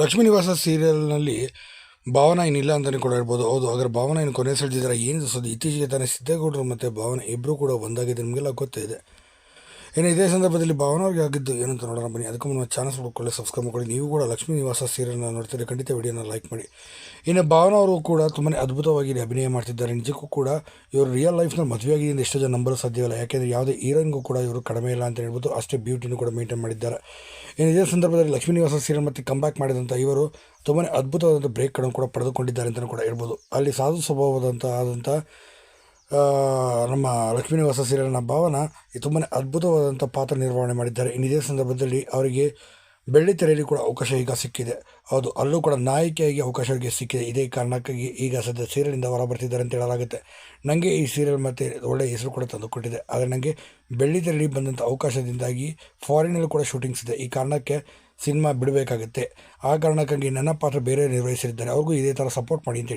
ಲಕ್ಷ್ಮೀ ನಿವಾಸ ಸೀರಿಯಲ್ನಲ್ಲಿ ಭಾವನ ಏನಿಲ್ಲ ಅಂತಲೇ ಕೂಡ ಹೇಳ್ಬೋದು. ಹೌದು ಅದರ ಭಾವನ ಏನು ಕೊನೆ ಸೆಳೆದಿದ್ದಾರೆ? ಏನು ಸುದ್ದಿ ಇತ್ತೀಚೆಗೆ ತಾನೇ ಸಿದ್ದೇಗೌಡರು ಮತ್ತು ಭಾವನ ಇಬ್ಬರು ಕೂಡ ಒಂದಾಗಿದೆ ನಿಮಗೆಲ್ಲ ಗೊತ್ತೇ ಇದೆ. ಇನ್ನು ಇದೇ ಸಂದರ್ಭದಲ್ಲಿ ಭಾವನಾ ಅವ್ರಿಗೆ ಆಗಿದ್ದು ಏನಂತ ನೋಡೋಣ ಬನ್ನಿ. ಅದಕ್ಕೂ ಮುನ್ನ ಚಾನಲ್ ಹುಡುಕೊಳ್ಳಿ ಸಬ್ಸ್ಕ್ರೈಬ್ ಮಾಡ್ಕೊಳ್ಳಿ. ನೀವು ಕೂಡ ಲಕ್ಷ್ಮೀ ನಿವಾಸ ಸೀರಿಯಲ್ನ ನೋಡ್ತೀರಿ ಖಂಡಿತ ವಿಡಿಯೋನ ಲೈಕ್ ಮಾಡಿ. ಇನ್ನು ಭಾವನಾ ಅವರು ಕೂಡ ತುಂಬಾ ಅದ್ಭುತವಾಗಿ ಅಭಿನಯ ಮಾಡ್ತಿದ್ದಾರೆ. ನಿಜಕ್ಕೂ ಕೂಡ ಇವರು ರಿಯಲ್ ಲೈಫ್ನ ಮದುವೆ ಆಗಿದೆ ಅಂತ ಎಷ್ಟೋ ಜನ ನಂಬಲು ಸಾಧ್ಯವಿಲ್ಲ. ಯಾಕೆಂದರೆ ಯಾವುದೇ ಹೀರೋಯಿನ್ಗೂ ಕೂಡ ಇವರು ಕಡಿಮೆ ಇಲ್ಲ ಅಂತ ಹೇಳ್ಬೋದು. ಅಷ್ಟೇ ಬ್ಯೂಟಿನೂ ಕೂಡ ಮೇಂಟೈನ್ ಮಾಡಿದ್ದಾರೆ. ಇನ್ನು ಇದೇ ಸಂದರ್ಭದಲ್ಲಿ ಲಕ್ಷ್ಮೀ ನಿವಾಸ ಸೀರಿಯಲ್ ಮತ್ತು ಕಂಬ್ಯಾಕ್ ಮಾಡಿದಂಥ ಇವರು ತುಂಬಾ ಅದ್ಭುತವಾದಂಥ ಬ್ರೇಕ್ಗಳನ್ನು ಕೂಡ ಪಡೆದುಕೊಂಡಿದ್ದಾರೆ ಅಂತಲೂ ಕೂಡ ಹೇಳ್ಬೋದು. ಅಲ್ಲಿ ಸಾಧು ಸ್ವಭಾವದಂಥ ಆದಂಥ ನಮ್ಮ ಲಕ್ಷ್ಮೀ ನಿವಾಸ ಸೀರಿಯಲ್ನ ಭಾವನ ತುಂಬಾ ಅದ್ಭುತವಾದಂಥ ಪಾತ್ರ ನಿರ್ವಹಣೆ ಮಾಡಿದ್ದಾರೆ. ಇನ್ನು ಇದೇ ಸಂದರ್ಭದಲ್ಲಿ ಅವರಿಗೆ ಬೆಳ್ಳಿ ತೆರೆಯಲ್ಲಿ ಕೂಡ ಅವಕಾಶ ಈಗ ಸಿಕ್ಕಿದೆ. ಹೌದು, ಅಲ್ಲೂ ಕೂಡ ನಾಯಕಿಯಾಗಿ ಅವಕಾಶ ಅವರಿಗೆ ಸಿಕ್ಕಿದೆ. ಇದೇ ಕಾರಣಕ್ಕಾಗಿ ಈಗ ಸದ್ಯ ಸೀರಿಯಲಿಂದ ಹೊರ ಬರ್ತಿದ್ದಾರೆ ಅಂತ ಹೇಳಲಾಗುತ್ತೆ. ನನಗೆ ಈ ಸೀರಿಯಲ್ ಮತ್ತು ಒಳ್ಳೆಯ ಹೆಸರು ಕೂಡ ತಂದುಕೊಟ್ಟಿದೆ. ಆದರೆ ನನಗೆ ಬೆಳ್ಳಿ ತೆರೆಯಲ್ಲಿ ಬಂದಂಥ ಅವಕಾಶದಿಂದಾಗಿ ಫಾರಿನಲ್ಲಿ ಕೂಡ ಶೂಟಿಂಗ್ಸ್ ಇದೆ. ಈ ಕಾರಣಕ್ಕೆ ಸಿನಿಮಾ ಬಿಡಬೇಕಾಗುತ್ತೆ. ಆ ಕಾರಣಕ್ಕಾಗಿ ನನ್ನ ಪಾತ್ರ ಬೇರೆ ನಿರ್ವಹಿಸಿದ್ದಾರೆ ಅವ್ರಿಗೂ ಇದೇ ಥರ ಸಪೋರ್ಟ್ ಮಾಡಿ ಅಂತ ಹೇಳಿ.